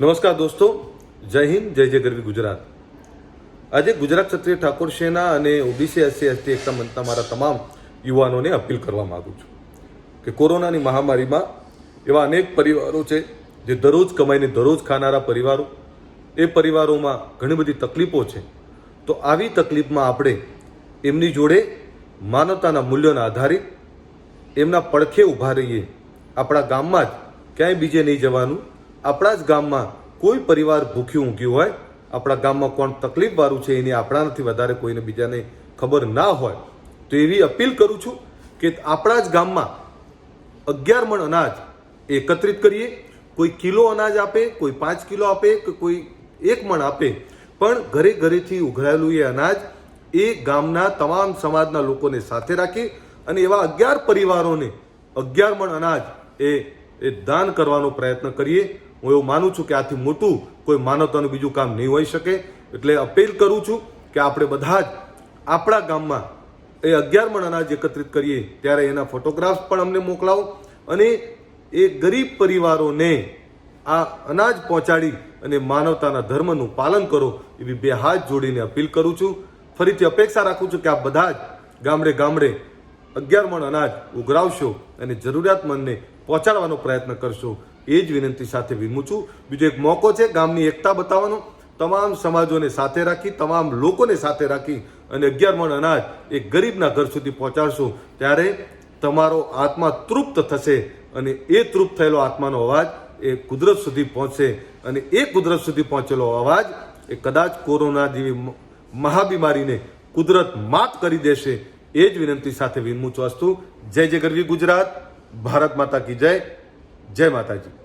નમસ્કાર દોસ્તો, જય હિન્દ, જય જય ગરવી ગુજરાત. આજે ગુજરાત ક્ષત્રિય ઠાકોર સેના અને ઓબીસી, એસસી, એસટી, એકતા મંચના મારા તમામ યુવાનોને અપીલ કરવા માગું છું કે કોરોનાની મહામારીમાં એવા અનેક પરિવારો છે જે દરરોજ કમાઈને દરરોજ ખાનારા પરિવારો, એ પરિવારોમાં ઘણી બધી તકલીફો છે, તો આવી તકલીફમાં આપણે એમની જોડે માનવતાના મૂલ્યોના આધારિત એમના પડખે ઊભા રહીએ. આપણા ગામમાં જ ક્યાંય બીજે નહીં જવાનું આપણા જ ગામમાં કોઈ પરિવાર ભૂખ્યું ઊંઘ્યું હોય, આપણા ગામમાં કોણ તકલીફવાળું છે એની આપણાથી વધારે કોઈને બીજાને ખબર ના હોય, તો એવી અપીલ કરું છું કે આપણા જ ગામમાં અગિયાર મણ અનાજ એકત્રિત કરીએ. કોઈ કિલો અનાજ આપે, કોઈ પાંચ કિલો આપે કે કોઈ એક મણ આપે. પણ ઘરે ઘરેથી ઉઘરાયેલું એ અનાજ એ ગામના તમામ સમાજના લોકોને સાથે રાખી અને એવા અગિયાર પરિવારોને અગિયાર મણ અનાજ એ એ દાન કરવાનો પ્રયત્ન કરીએ. હું એવું માનું છું કે આથી મોટું કોઈ માનવતાનું બીજું કામ નહીં હોઈ શકે. એટલે અપીલ કરું છું કે આપણે બધા જ આપણા ગામમાં એ અગિયાર મણ અનાજ એકત્રિત કરીએ, ત્યારે એના ફોટોગ્રાફ્સ પણ અમને મોકલાવો અને એ ગરીબ પરિવારોને આ અનાજ પહોંચાડી અને માનવતાના ધર્મનું પાલન કરો એવી બે હાથ જોડીને અપીલ કરું છું. ફરીથી અપેક્ષા રાખું છું કે આ બધા જ ગામડે ગામડે અગિયાર મણ અનાજ ઉઘરાવશો અને જરૂરિયાતમંદને પહોંચાડવાનો પ્રયત્ન કરશો. એ જ વિનંતી સાથે વિરમું છું. બીજો એક મોકો છે, ગામની એકતા બતાવવાનો. તમામ સમાજોને સાથે રાખી, તમામ લોકોને સાથે રાખી અને અગિયાર મણ અનાજ એ ગરીબના ઘર સુધી પહોંચાડશું. ત્યારે તમારો આત્મા તૃપ્ત થશે અને એ તૃપ્ત થયેલો આત્માનો અવાજ એ કુદરત સુધી પહોંચશે. અને એ કુદરત સુધી પહોંચેલો અવાજ એ કદાચ કોરોના જેવી મહાબીમારીને કુદરત માત કરી દેશે. એ જ વિનંતી સાથે વિનમું ચોસ્તુ જય જય ગરવી ગુજરાત. ભારત માતા કી જય. જય માતાજી.